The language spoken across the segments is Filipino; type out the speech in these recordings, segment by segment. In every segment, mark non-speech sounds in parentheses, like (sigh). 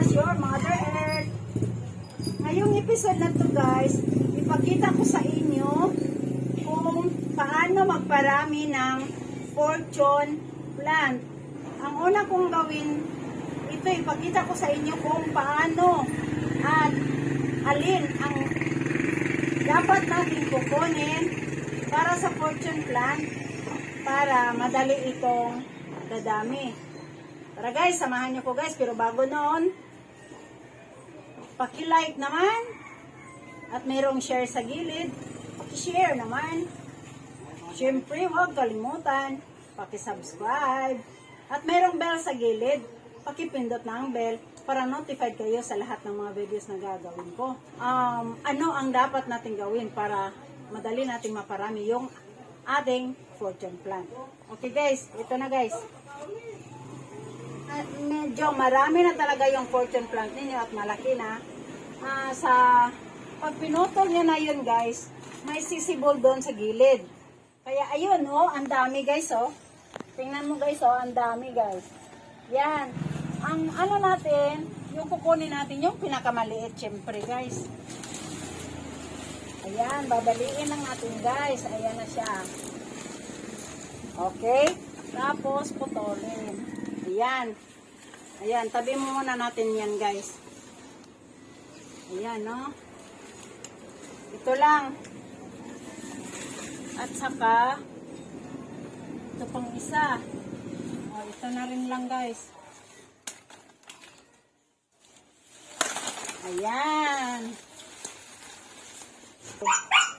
Balasabas, your Mother Earth. Ngayong episode na to guys, ipakita ko sa inyo kung paano magparami ng fortune plant. Ang una kong gawin, ito ipakita ko sa inyo kung paano at alin ang dapat natin kukunin para sa fortune plant para madali itong dadami. Tara guys, samahan niyo ko guys. Pero bago noon, paki-like naman at mayroong share sa gilid. Paki-share naman. Siyempre, huwag kalimutan, paki-subscribe. At mayroong bell sa gilid. Paki-pindot na ang bell para notified kayo sa lahat ng mga videos na gagawin ko. Um, ano ang dapat natin gawin para madali nating maparami yung ating fortune plan. Okay guys, ito na guys. Ah, medyo marami na talaga yung fortune plant ninyo at malaki na. Ah, sa pag pinutol nyo na yun guys, may sisibol doon sa gilid. Kaya ayun oh, ang dami guys oh. Tingnan mo guys oh, ang dami guys. Yan. Ang ano natin, yung kukunin natin yung pinakamaliit syempre guys. Ayan, babaliin lang natin guys. Ayan na siya. Okay? Tapos putulin. Ayan. Ayan, tabi muna natin yan guys. Ayan, no? Ito lang. At saka, ito pang isa. O, ito na rin lang guys. Ayan.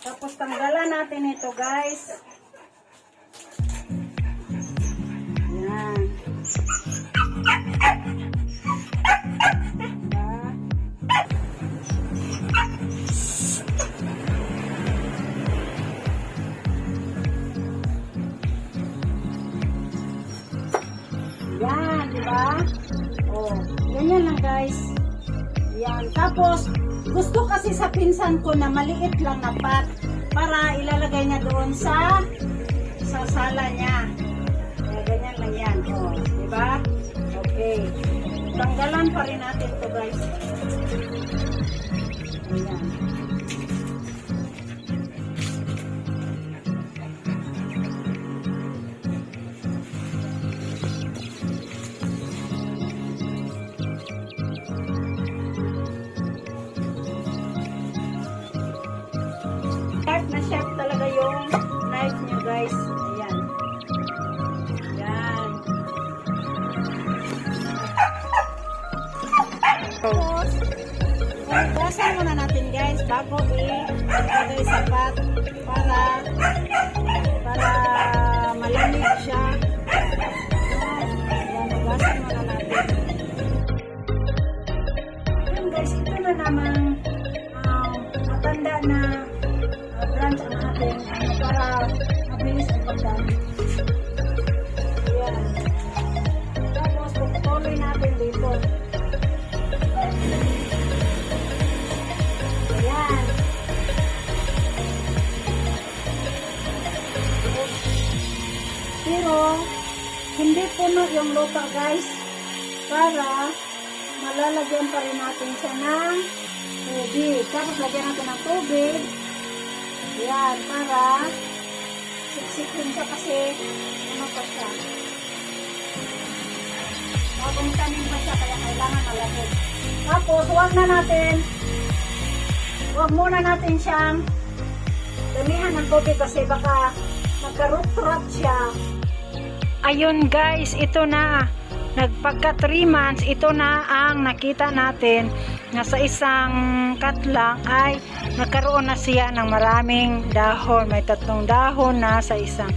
Tapos tanggalan natin ito guys. Yan, di? Oh, ganyan lang guys. Yan. Tapos, gusto kasi sa pinsan ko na maliit lang na pot para ilalagay niya doon sa sa sala niya. Tanggalan pa rin natin to guys. Tapos, hugasan muna natin guys bago i-lagay sa pot para para malamig siya. Hugasan muna natin. Yun guys, ito na namang um, matanda na uh, branch ang ating ano, para mabilis ang pagdami. Puno yung lupa guys para malalagyan pa rin natin siya ng tubig. Tapos lagyan natin ng tubig. Yan, para siksikin siya kasi ano pa siya. Bagong tanim pa siya kaya kailangan malamig. Tapos huwag na natin huwag muna natin siyang damihan ng tubig kasi baka magka-root-rot siya. Ayun guys, ito na. Nagpagka 3 months, ito na ang nakita natin na sa isang katlang ay nagkaroon na siya ng maraming dahon. May tatlong dahon na sa isang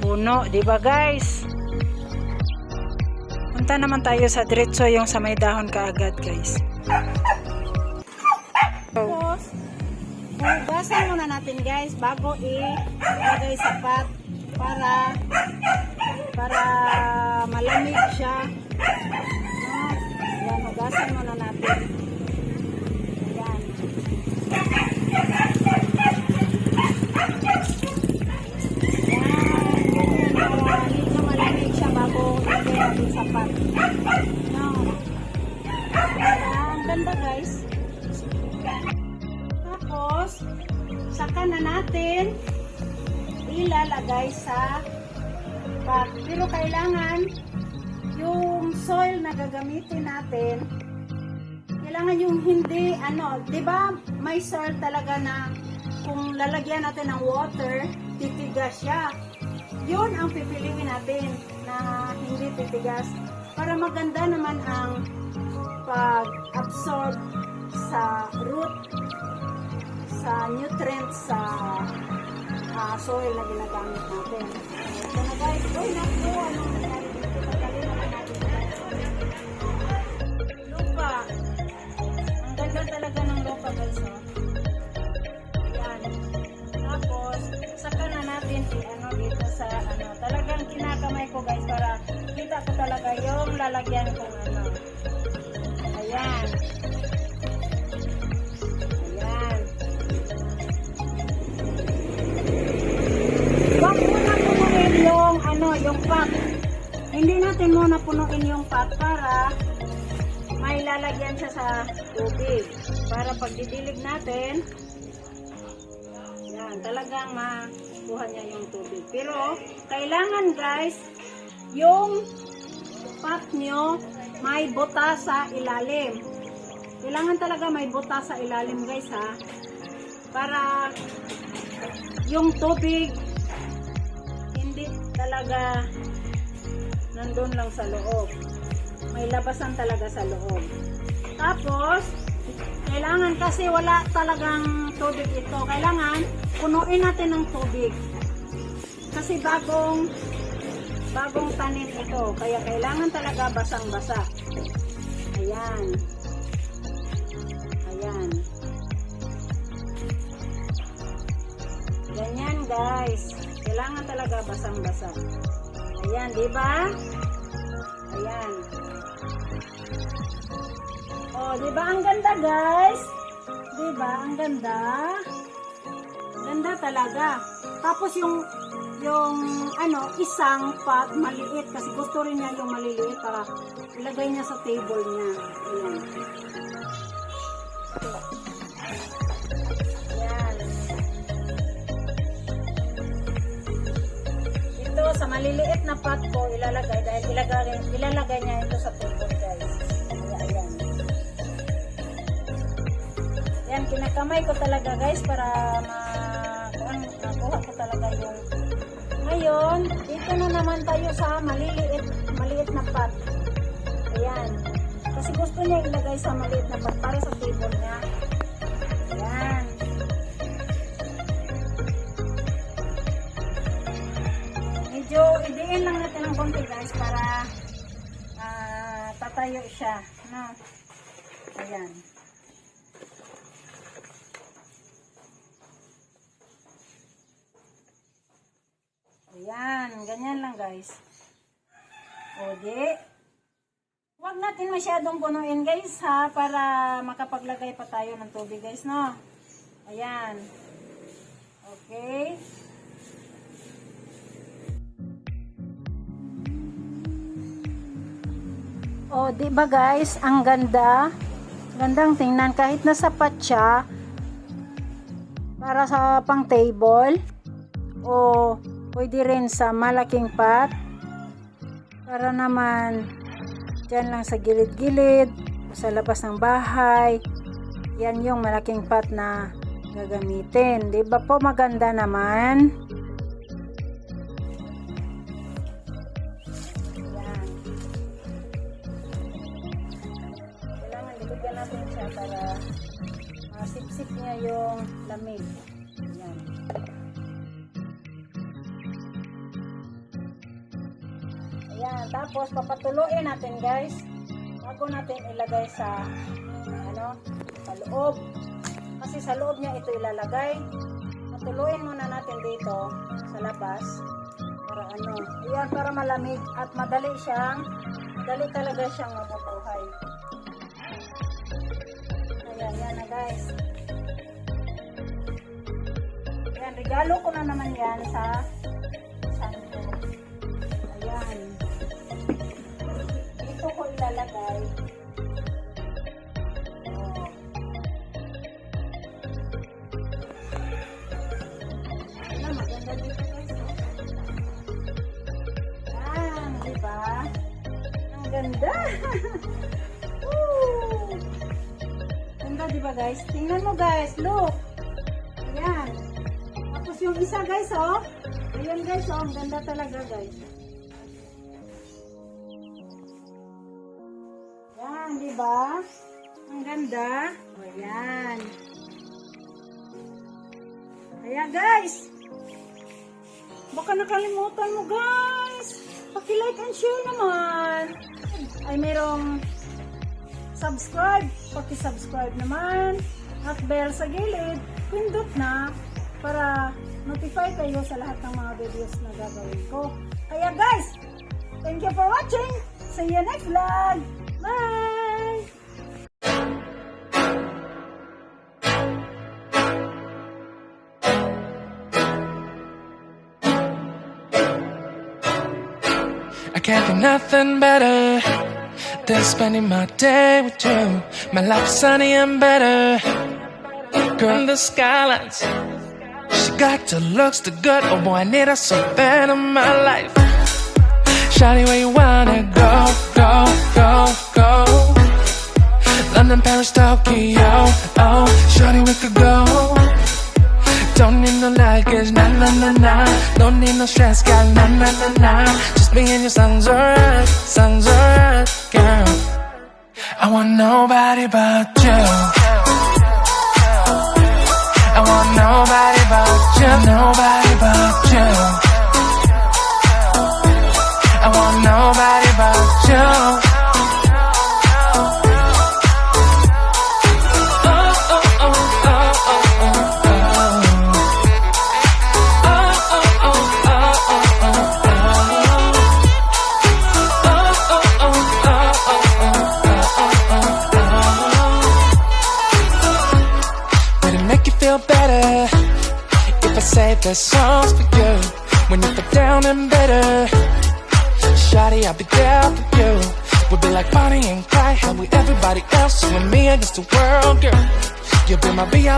puno. di ba guys? Punta naman tayo sa diretso yung sa may dahon kaagad guys. Tapos, hugasan muna natin guys bago i-lagay sa pot para para malamig siya. Ah, Yan, hugasan muna natin. Yan. sapat. No. Ang ganda guys. Tapos, saka na natin ilalagay sa pot. Pero kailangan yung soil na gagamitin natin, kailangan yung hindi, ano, di ba may soil talaga na kung lalagyan natin ng water, titigas siya. Yun ang pipiliin natin na hindi titigas para maganda naman ang pag-absorb sa root sa nutrients sa ah, soil na ginagamit natin. Ganda talaga ng ano. Ko para yung pot. Hindi natin muna punuin yung pot para may lalagyan siya sa tubig. Para pag didilig natin, yan, talagang makuha niya yung tubig. Pero, kailangan guys, yung pot nyo may buta sa ilalim. Kailangan talaga may buta sa ilalim guys ha. Para yung tubig hindi talaga nandun lang sa loob. May labasan talaga sa loob. Tapos, kailangan kasi wala talagang tubig ito. Kailangan punuin natin ng tubig. Kasi bagong bagong tanim ito. Kaya kailangan talaga basang-basa. Ayan. Ayan. Ganyan guys. Kailangan talaga basang-basa. Ayan, di ba? Ayan. Oh, di ba ang ganda guys? Di ba ang ganda? Ganda talaga. Tapos yung yung ano, isang pot maliit kasi gusto rin niya yung maliliit para ilagay niya sa table niya. Ayan. Maliliit na pot ko ilalagay dahil ilalagay, ilalagay niya ito sa table guys. Ayan. Yan, kinakamay ko talaga guys para ma kuhan, makuha ko talaga yung ngayon, dito na naman tayo sa maliliit, maliit na pot. Ayan. Kasi gusto niya ilagay sa maliit na pot para sa table niya. Medyo idiin lang natin ng konti guys para ah, tatayo siya. No? Ayan. Ayan, ganyan lang guys. O huwag natin masyadong punuin guys ha, para makapaglagay pa tayo ng tubig guys, no? Ayan. Okay. O, di ba guys, ang ganda. Gandang tingnan. Kahit nasa siya para sa pang table o pwede rin sa malaking pot para naman dyan lang sa gilid-gilid sa labas ng bahay yan yung malaking pot na gagamitin. Di ba po maganda naman natin siya para masipsip niya yung lamig yan Ayan, tapos papatuloyin natin guys bago natin ilagay sa ano, sa loob. Kasi sa loob niya ito ilalagay. Patuluin muna natin dito sa labas para ano, ayan para malamig at madali siyang madali talaga siyang mabubuhay. guys. Ayan, regalo ko na naman yan sa santo. Ayan. Dito ko ilalagay. Ayan, maganda dito guys. Ayan, diba? Ang ganda! (laughs) ba guys? Tingnan mo guys, look. Ayan. Tapos yung isa guys, oh. Ayan guys, oh. Ang ganda talaga guys. Yan, di ba? Ang ganda. O, yan. Kaya guys, baka nakalimutan mo guys. Paki-like and share naman. Ay, merong subscribe. Paki-subscribe naman. At bell sa gilid. Pindot na para notify kayo sa lahat ng mga videos na gagawin ko. Kaya guys, thank you for watching. See you next vlog. Bye! I can't think nothing better than spending my day with you. My life sunny and better. Girl, the skylines. She got the looks, the good. Oh boy, I need her so bad in my life. Shawty, where you wanna go, go, go, go? London, Paris, Tokyo. Oh, shawty, we could go. Don't need no luggage, nah nah nah nah. Don't need no stress, got nah nah nah nah. Just me and your songs alright, songs alright, girl. I want nobody but you.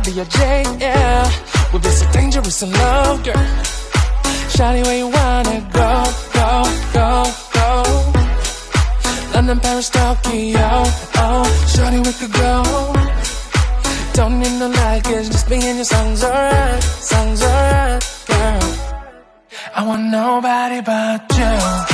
Be your J, yeah. We'll be so dangerous in love, girl. Shawty, where you wanna go, go, go, go? London, Paris, Tokyo, oh, Shawty, we could go. Don't need no luggage, just me and your songs alright, songs alright, girl. I want nobody but you.